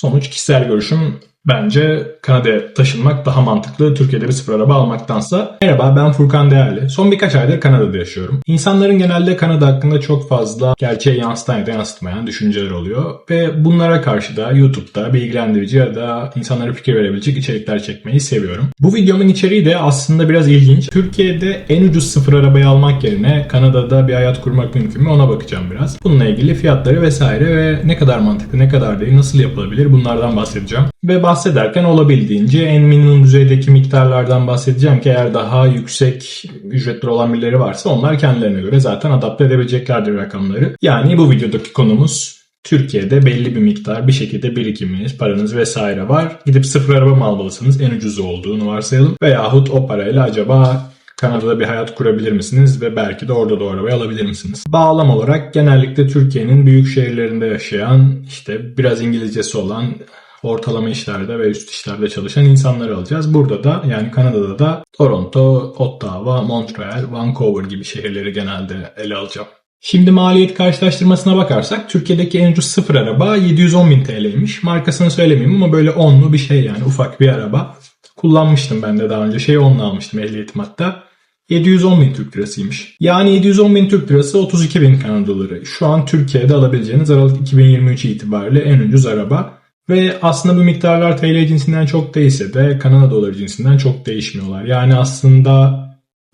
Sonuç kişisel görüşüm bence Kanada'ya taşınmak daha mantıklı Türkiye'de bir sıfır araba almaktansa. Merhaba ben Furkan Değerli. Son birkaç aydır Kanada'da yaşıyorum. İnsanların genelde Kanada hakkında çok fazla gerçeği yansıtan ya da yansıtmayan düşünceler oluyor. Ve bunlara karşı da YouTube'da bilgilendirici ya da insanlara fikir verebilecek içerikler çekmeyi seviyorum. Bu videomun içeriği de aslında biraz ilginç. Türkiye'de en ucuz sıfır arabayı almak yerine Kanada'da bir hayat kurmak mümkün mü ona bakacağım biraz. Bununla ilgili fiyatları vesaire ve ne kadar mantıklı ne kadar değil nasıl yapılabilir bunlardan bahsedeceğim. Ve bahsederken olabildiğince en minimum düzeydeki miktarlardan bahsedeceğim ki eğer daha yüksek ücretli olan birileri varsa onlar kendilerine göre zaten adapte edebileceklerdir rakamları. Yani bu videodaki konumuz Türkiye'de belli bir miktar bir şekilde birikiminiz, paranız vesaire var. Gidip sıfır araba mı almalısınız en ucuzu olduğunu varsayalım. Veyahut o parayla acaba Kanada'da bir hayat kurabilir misiniz ve belki de orada da arabayı alabilir misiniz? Bağlam olarak genellikle Türkiye'nin büyük şehirlerinde yaşayan, işte biraz İngilizcesi olan ortalama işlerde ve üst işlerde çalışan insanları alacağız. Burada da yani Kanada'da da Toronto, Ottawa, Montreal, Vancouver gibi şehirleri genelde ele alacağım. Şimdi maliyet karşılaştırmasına bakarsak Türkiye'deki en ucuz sıfır araba 710 bin TL'ymiş. Markasını söylemeyeyim ama böyle onlu bir şey yani ufak bir araba. Kullanmıştım ben de daha önce şey onunla almıştım ehliyetim hatta. 710 bin Türk lirasıymış. Yani 710 bin Türk lirası 32 bin Kanada doları. Şu an Türkiye'de alabileceğiniz Aralık 2023 itibariyle en ucuz araba. Ve aslında bu miktarlar TL cinsinden çok değilse de Kanada doları cinsinden çok değişmiyorlar. Yani aslında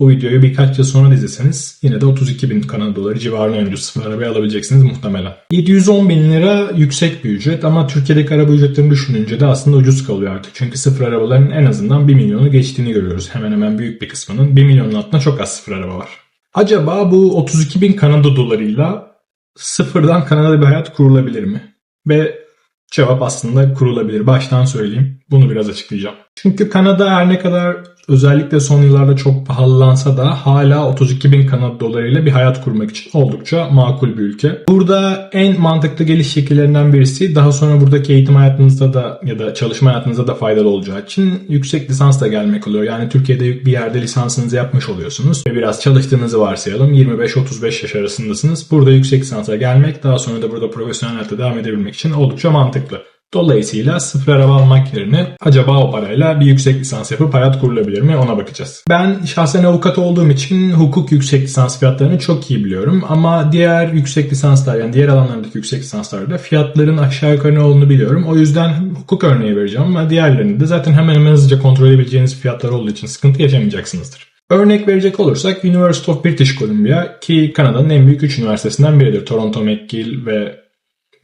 bu videoyu birkaç yıl sonra izleseniz yine de 32 bin Kanada doları civarına en ucuz sıfır arabayı alabileceksiniz muhtemelen. 710 bin lira yüksek bir ücret ama Türkiye'deki araba ücretlerini düşününce de aslında ucuz kalıyor artık. Çünkü sıfır arabaların en azından 1 milyonu geçtiğini görüyoruz. Hemen hemen büyük bir kısmının 1 milyonun altında çok az sıfır araba var. Acaba bu 32 bin Kanada dolarıyla sıfırdan Kanada'da bir hayat kurulabilir mi? Ve Cevap aslında kurulabilir. Baştan söyleyeyim. Bunu biraz açıklayacağım. Çünkü Kanada her ne kadar özellikle son yıllarda çok pahalılansa da hala 32 bin Kanada dolarıyla bir hayat kurmak için oldukça makul bir ülke. Burada en mantıklı geliş şekillerinden birisi daha sonra buradaki eğitim hayatınızda da ya da çalışma hayatınızda da faydalı olacağı için yüksek lisansla gelmek oluyor. Yani Türkiye'de bir yerde lisansınızı yapmış oluyorsunuz ve biraz çalıştığınızı varsayalım. 25-35 yaş arasındasınız. Burada yüksek lisansa gelmek daha sonra da burada profesyonel hayatta devam edebilmek için oldukça mantıklı. Dolayısıyla sıfır araba almak yerine acaba o parayla bir yüksek lisans yapıp hayat kurulabilir mi ona bakacağız. Ben şahsen avukat olduğum için hukuk yüksek lisans fiyatlarını çok iyi biliyorum. Ama diğer yüksek lisanslar yani diğer alanlardaki yüksek lisanslarda fiyatların aşağı yukarı ne olduğunu biliyorum. O yüzden hukuk örneği vereceğim ama diğerlerinde de zaten hemen hemen hızlıca kontrol edebileceğiniz fiyatlar olduğu için sıkıntı yaşamayacaksınızdır. Örnek verecek olursak University of British Columbia ki Kanada'nın en büyük 3 üniversitesinden biridir. Toronto, McGill ve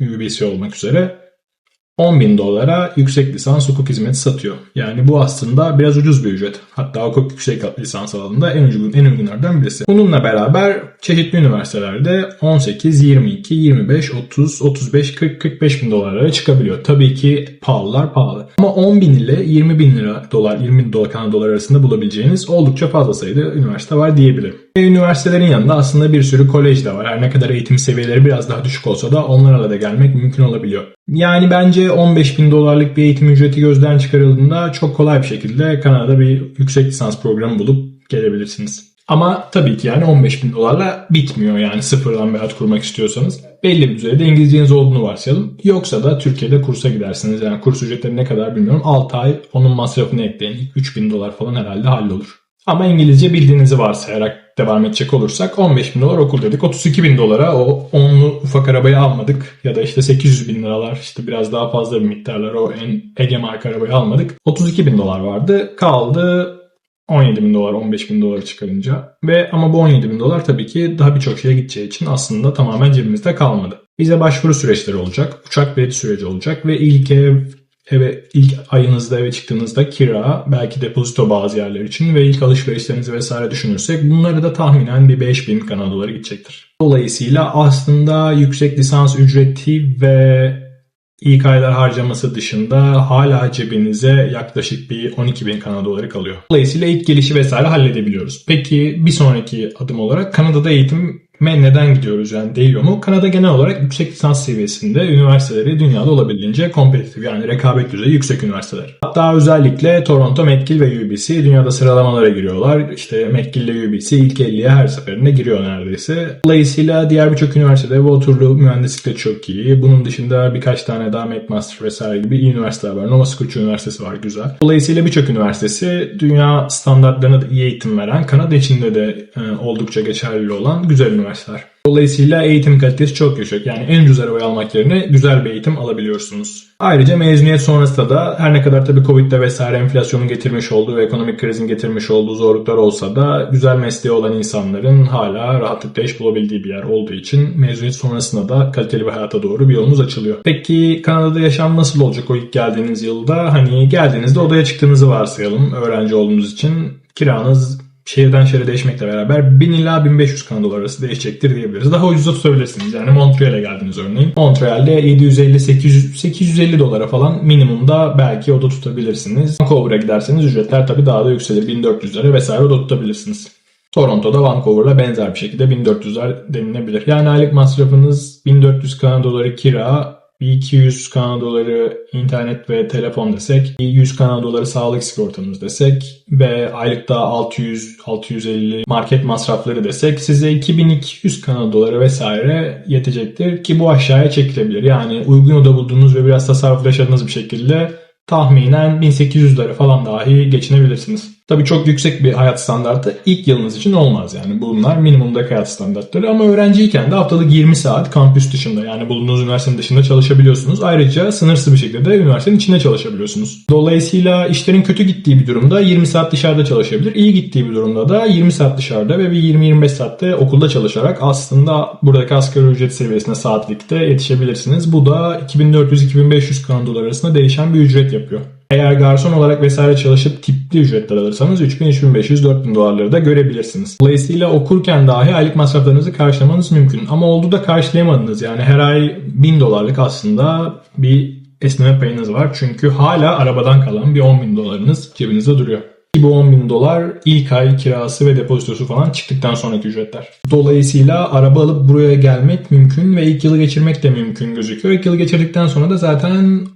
UBC olmak üzere 10 bin dolara yüksek lisans hukuk hizmeti satıyor. Yani bu aslında biraz ucuz bir ücret. Hatta hukuk yüksek lisans alanında en uygun, en uygunlardan birisi. Bununla beraber çeşitli üniversitelerde 18, 22, 25, 30, 35, 40, 45 bin dolarlara çıkabiliyor. Tabii ki pahalılar pahalı. Ama 10 bin ile 20 bin lira dolar, 20 dolar Kanada dolar arasında bulabileceğiniz oldukça fazla sayıda üniversite var diyebilirim. Ve üniversitelerin yanında aslında bir sürü kolej de var. Her ne kadar eğitim seviyeleri biraz daha düşük olsa da onlarla da gelmek mümkün olabiliyor. Yani bence 15 bin dolarlık bir eğitim ücreti gözden çıkarıldığında çok kolay bir şekilde Kanada'da bir yüksek lisans programı bulup gelebilirsiniz. Ama tabii ki yani 15 bin dolarla bitmiyor yani sıfırdan bir hayat kurmak istiyorsanız. Belli bir düzeyde İngilizceniz olduğunu varsayalım. Yoksa da Türkiye'de kursa gidersiniz. Yani kurs ücretleri ne kadar bilmiyorum. 6 ay onun masrafını ekleyin. 3 bin dolar falan herhalde hallolur. Ama İngilizce bildiğinizi varsayarak devam edecek olursak 15 bin dolar okul dedik. 32 bin dolara o onlu ufak arabayı almadık. Ya da işte 800 bin liralar işte biraz daha fazla bir miktarlar o en Ege marka arabayı almadık. 32 bin dolar vardı. Kaldı 17 bin dolar 15 bin doları çıkarınca. Ve ama bu 17 bin dolar tabii ki daha birçok şeye gideceği için aslında tamamen cebimizde kalmadı. Bize başvuru süreçleri olacak. Uçak bileti süreci olacak ve ilk ev eve ilk ayınızda eve çıktığınızda kira, belki depozito bazı yerler için ve ilk alışverişlerinizi vesaire düşünürsek bunları da tahminen bir 5000 Kanada doları gidecektir. Dolayısıyla aslında yüksek lisans ücreti ve ilk aylar harcaması dışında hala cebinize yaklaşık bir 12 bin Kanada doları kalıyor. Dolayısıyla ilk gelişi vesaire halledebiliyoruz. Peki bir sonraki adım olarak Kanada'da eğitim ve neden gidiyoruz yani değiyor mu? Kanada genel olarak yüksek lisans seviyesinde üniversiteleri dünyada olabildiğince kompetitif yani rekabet düzeyi yüksek üniversiteler. Hatta özellikle Toronto, McGill ve UBC dünyada sıralamalara giriyorlar. İşte McGill ile UBC ilk 50'ye her seferinde giriyor neredeyse. Dolayısıyla diğer birçok üniversitede Waterloo mühendislikte çok iyi. Bunun dışında birkaç tane daha McMaster vesaire gibi iyi üniversiteler var. Nova Scotia Üniversitesi var güzel. Dolayısıyla birçok üniversitesi dünya standartlarına da iyi eğitim veren, Kanada içinde de e, oldukça geçerli olan güzel üniversiteler. Dolayısıyla eğitim kalitesi çok yüksek. Yani en ucuz arabayı almak yerine güzel bir eğitim alabiliyorsunuz. Ayrıca mezuniyet sonrasında da her ne kadar tabii Covid'de vesaire enflasyonun getirmiş olduğu ve ekonomik krizin getirmiş olduğu zorluklar olsa da güzel mesleği olan insanların hala rahatlıkla iş bulabildiği bir yer olduğu için mezuniyet sonrasında da kaliteli bir hayata doğru bir yolunuz açılıyor. Peki Kanada'da yaşam nasıl olacak o ilk geldiğiniz yılda? Hani geldiğinizde odaya çıktığınızı varsayalım öğrenci olduğunuz için. Kiranız şehirden şehre değişmekle beraber 1000 ila 1500 Kanada dolar arası değişecektir diyebiliriz. Daha ucuza tutabilirsiniz. Yani Montreal'e geldiniz örneğin. Montreal'de 750-800 850 dolara falan minimumda belki oda tutabilirsiniz. Vancouver'a giderseniz ücretler tabii daha da yükselir. 1400 lira vesaire oda tutabilirsiniz. Toronto'da Vancouver'la benzer bir şekilde 1400'ler denilebilir. Yani aylık masrafınız 1400 Kanada doları kira, 200 Kanada doları internet ve telefon desek, 100 Kanada doları sağlık sigortanız desek ve aylıkta 600-650 market masrafları desek size 2200 Kanada doları vesaire yetecektir ki bu aşağıya çekilebilir. Yani uygun oda bulduğunuz ve biraz tasarruf yaşadığınız bir şekilde tahminen 1800 lira falan dahi geçinebilirsiniz. Tabii çok yüksek bir hayat standartı ilk yılınız için olmaz yani. Bunlar minimumdaki hayat standartları ama öğrenciyken de haftalık 20 saat kampüs dışında yani bulunduğunuz üniversitenin dışında çalışabiliyorsunuz. Ayrıca sınırsız bir şekilde üniversitenin içinde çalışabiliyorsunuz. Dolayısıyla işlerin kötü gittiği bir durumda 20 saat dışarıda çalışabilir. İyi gittiği bir durumda da 20 saat dışarıda ve bir 20-25 saatte okulda çalışarak aslında buradaki asgari ücret seviyesine saatlikte yetişebilirsiniz. Bu da 2400-2500 Kanada dolar arasında değişen bir ücret yapıyor. Eğer garson olarak vesaire çalışıp tipli ücretler alırsanız 3000, 3500, 4000 dolarları da görebilirsiniz. Dolayısıyla okurken dahi aylık masraflarınızı karşılamanız mümkün. Ama oldu da karşılayamadınız. Yani her ay 1000 dolarlık aslında bir esneme payınız var. Çünkü hala arabadan kalan bir 10 bin dolarınız cebinizde duruyor. Bu 10 bin dolar ilk ay kirası ve depozitosu falan çıktıktan sonraki ücretler. Dolayısıyla araba alıp buraya gelmek mümkün ve ilk yılı geçirmek de mümkün gözüküyor. İlk yılı geçirdikten sonra da zaten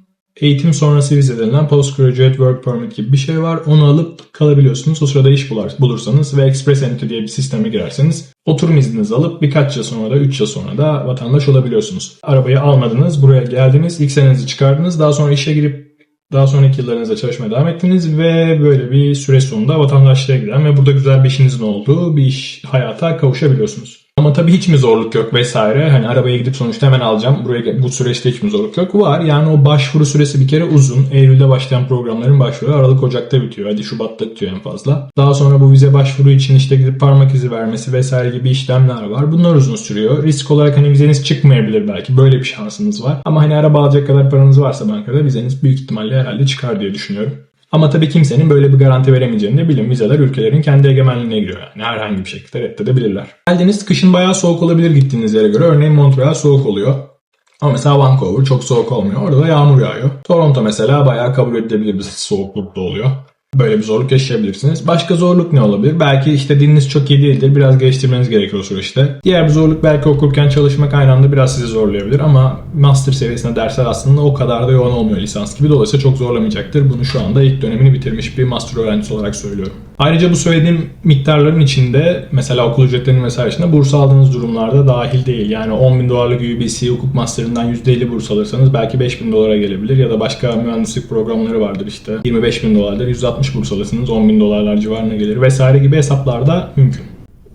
eğitim sonrası vize denilen Postgraduate Work Permit gibi bir şey var. Onu alıp kalabiliyorsunuz. O sırada iş bulursanız ve Express Entry diye bir sisteme girerseniz oturum izninizi alıp birkaç yıl sonra da 3 yıl sonra da vatandaş olabiliyorsunuz. Arabayı almadınız, buraya geldiniz, ilk senenizi çıkardınız. Daha sonra işe girip daha sonraki yıllarınızda çalışmaya devam ettiniz ve böyle bir süre sonunda vatandaşlığa giden ve burada güzel bir işinizin olduğu bir iş hayata kavuşabiliyorsunuz. Ama tabii hiç mi zorluk yok vesaire. Hani arabaya gidip sonuçta hemen alacağım. Buraya bu süreçte hiç mi zorluk yok? Var. Yani o başvuru süresi bir kere uzun. Eylül'de başlayan programların başvuru Aralık Ocak'ta bitiyor. Hadi Şubat'ta bitiyor en fazla. Daha sonra bu vize başvuru için işte gidip parmak izi vermesi vesaire gibi işlemler var. Bunlar uzun sürüyor. Risk olarak hani vizeniz çıkmayabilir belki. Böyle bir şansınız var. Ama hani araba alacak kadar paranız varsa bankada vizeniz büyük ihtimalle herhalde çıkar diye düşünüyorum. Ama tabii kimsenin böyle bir garanti veremeyeceğini de bilin. Vizeler ülkelerin kendi egemenliğine giriyor. Yani herhangi bir şekilde reddedebilirler. Geldiniz kışın bayağı soğuk olabilir gittiğiniz yere göre. Örneğin Montreal soğuk oluyor. Ama mesela Vancouver çok soğuk olmuyor. Orada da yağmur yağıyor. Toronto mesela bayağı kabul edilebilir bir soğuklukta oluyor. Böyle bir zorluk yaşayabilirsiniz. Başka zorluk ne olabilir? Belki işte diliniz çok iyi değildir. Biraz geliştirmeniz gerekiyor o süreçte. Diğer bir zorluk belki okurken çalışmak aynı anda biraz sizi zorlayabilir. Ama master seviyesinde dersler aslında o kadar da yoğun olmuyor lisans gibi. Dolayısıyla çok zorlamayacaktır. Bunu şu anda ilk dönemini bitirmiş bir master öğrencisi olarak söylüyorum. Ayrıca bu söylediğim miktarların içinde mesela okul ücretlerinin vesaire içinde burs aldığınız durumlarda dahil değil. Yani 10 bin dolarlık UBC hukuk masterından %50 burs alırsanız belki 5 bin dolara gelebilir. Ya da başka mühendislik programları vardır işte. 25 bin dolardır 160 burs alırsınız 10 bin dolarlar civarına gelir vesaire gibi hesaplarda mümkün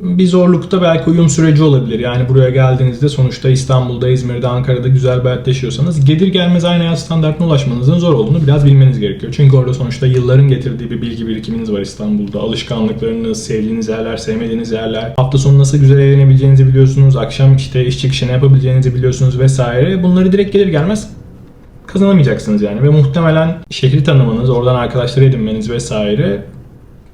bir zorlukta belki uyum süreci olabilir. Yani buraya geldiğinizde sonuçta İstanbul'da, İzmir'de, Ankara'da güzel bir hayat yaşıyorsanız gelir gelmez aynı hayat standartına ulaşmanızın zor olduğunu biraz bilmeniz gerekiyor. Çünkü orada sonuçta yılların getirdiği bir bilgi birikiminiz var İstanbul'da. Alışkanlıklarınız, sevdiğiniz yerler, sevmediğiniz yerler. Hafta sonu nasıl güzel eğlenebileceğinizi biliyorsunuz. Akşam işte iş çıkışı ne yapabileceğinizi biliyorsunuz vesaire. Bunları direkt gelir gelmez kazanamayacaksınız yani. Ve muhtemelen şehri tanımanız, oradan arkadaşlar edinmeniz vesaire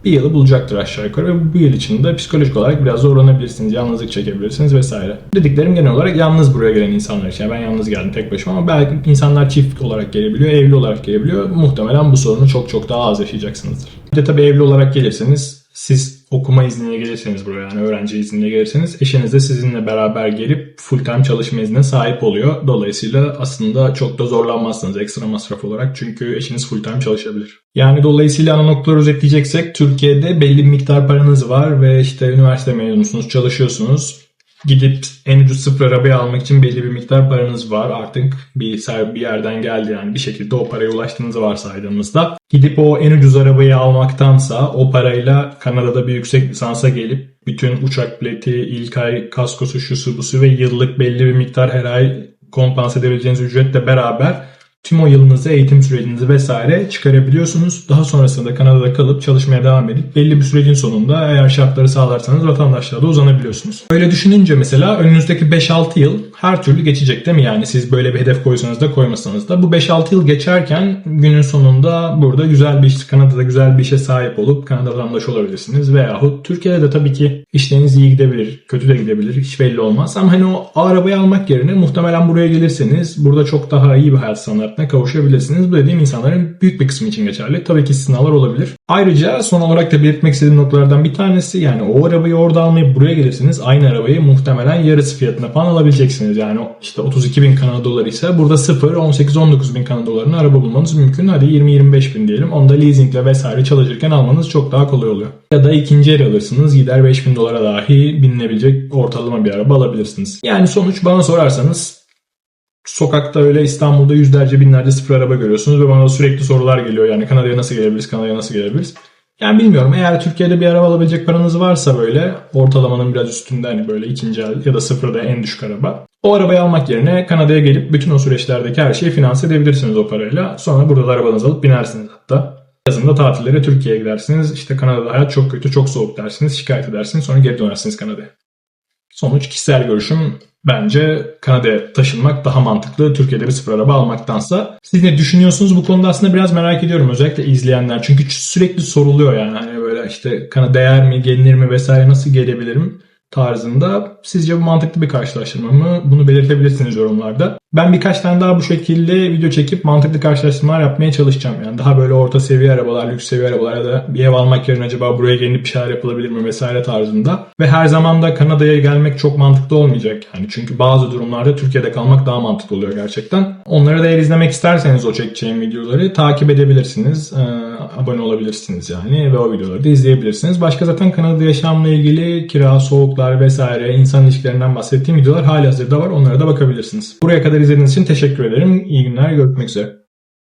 bir yılı bulacaktır aşağı yukarı ve bu yıl içinde psikolojik olarak biraz zorlanabilirsiniz, yalnızlık çekebilirsiniz vesaire. Dediklerim genel olarak yalnız buraya gelen insanlar için. Yani ben yalnız geldim tek başıma ama belki insanlar çift olarak gelebiliyor, evli olarak gelebiliyor. Muhtemelen bu sorunu çok çok daha az yaşayacaksınızdır. Bir de tabii evli olarak gelirseniz siz okuma izniyle gelirseniz buraya yani öğrenci izniyle gelirseniz eşiniz de sizinle beraber gelip full time çalışma iznine sahip oluyor. Dolayısıyla aslında çok da zorlanmazsınız ekstra masraf olarak çünkü eşiniz full time çalışabilir. Yani dolayısıyla ana noktaları özetleyeceksek Türkiye'de belli bir miktar paranız var ve işte üniversite mezunusunuz, çalışıyorsunuz gidip en ucuz sıfır arabayı almak için belli bir miktar paranız var. Artık bir, bir yerden geldi yani bir şekilde o paraya ulaştığınızı varsaydığımızda. Gidip o en ucuz arabayı almaktansa o parayla Kanada'da bir yüksek lisansa gelip bütün uçak bileti, ilk ay kaskosu, şusu busu ve yıllık belli bir miktar her ay kompanse edebileceğiniz ücretle beraber tüm o yılınızı, eğitim sürecinizi vesaire çıkarabiliyorsunuz. Daha sonrasında Kanada'da kalıp çalışmaya devam edip belli bir sürecin sonunda eğer şartları sağlarsanız vatandaşlığa da uzanabiliyorsunuz. Öyle düşününce mesela önünüzdeki 5-6 yıl her türlü geçecek değil mi? Yani siz böyle bir hedef koysanız da koymasanız da bu 5-6 yıl geçerken günün sonunda burada güzel bir iş, Kanada'da güzel bir işe sahip olup Kanada vatandaşı olabilirsiniz. Veyahut Türkiye'de de tabii ki işleriniz iyi gidebilir, kötü de gidebilir, hiç belli olmaz. Ama hani o arabayı almak yerine muhtemelen buraya gelirseniz burada çok daha iyi bir hayat standartına kavuşabilirsiniz. Bu dediğim insanların büyük bir kısmı için geçerli. Tabii ki istisnalar olabilir. Ayrıca son olarak da belirtmek istediğim noktalardan bir tanesi yani o arabayı orada almayıp buraya gelirsiniz aynı arabayı muhtemelen yarısı fiyatına falan alabileceksiniz. Yani işte 32 bin Kanada doları ise burada 0 18-19 bin Kanada dolarına araba bulmanız mümkün. Hadi 20-25 bin diyelim. Onu da leasingle vesaire çalışırken almanız çok daha kolay oluyor. Ya da ikinci el alırsınız gider 5 bin dolara dahi binilebilecek ortalama bir araba alabilirsiniz. Yani sonuç bana sorarsanız sokakta öyle İstanbul'da yüzlerce binlerce sıfır araba görüyorsunuz ve bana sürekli sorular geliyor. Yani Kanada'ya nasıl gelebiliriz, Kanada'ya nasıl gelebiliriz? Yani bilmiyorum eğer Türkiye'de bir araba alabilecek paranız varsa böyle ortalamanın biraz üstünde hani böyle ikinci el ya da sıfırda en düşük araba. O arabayı almak yerine Kanada'ya gelip bütün o süreçlerdeki her şeyi finanse edebilirsiniz o parayla. Sonra burada da arabanızı alıp binersiniz hatta. Yazında tatillere Türkiye'ye gidersiniz. İşte Kanada'da hayat çok kötü, çok soğuk dersiniz. Şikayet edersiniz. Sonra geri dönersiniz Kanada'ya. Sonuç kişisel görüşüm bence Kanada'ya taşınmak daha mantıklı Türkiye'de bir sıfır araba almaktansa. Siz ne düşünüyorsunuz bu konuda aslında biraz merak ediyorum özellikle izleyenler. Çünkü sürekli soruluyor yani hani böyle işte Kanada değer mi, gelinir mi vesaire nasıl gelebilirim tarzında. Sizce bu mantıklı bir karşılaştırma mı? Bunu belirtebilirsiniz yorumlarda. Ben birkaç tane daha bu şekilde video çekip mantıklı karşılaştırmalar yapmaya çalışacağım. Yani daha böyle orta seviye arabalar, lüks seviye arabalar ya da bir ev almak yerine acaba buraya gelinip bir şeyler yapılabilir mi vesaire tarzında. Ve her zaman da Kanada'ya gelmek çok mantıklı olmayacak. Yani çünkü bazı durumlarda Türkiye'de kalmak daha mantıklı oluyor gerçekten. Onları da eğer izlemek isterseniz o çekeceğim videoları takip edebilirsiniz. Ee, abone olabilirsiniz yani ve o videoları da izleyebilirsiniz. Başka zaten Kanada yaşamla ilgili kira, soğuklar vesaire insan ilişkilerinden bahsettiğim videolar hali hazırda var. Onlara da bakabilirsiniz. Buraya kadar izlediğiniz için teşekkür ederim. İyi günler. Görüşmek üzere.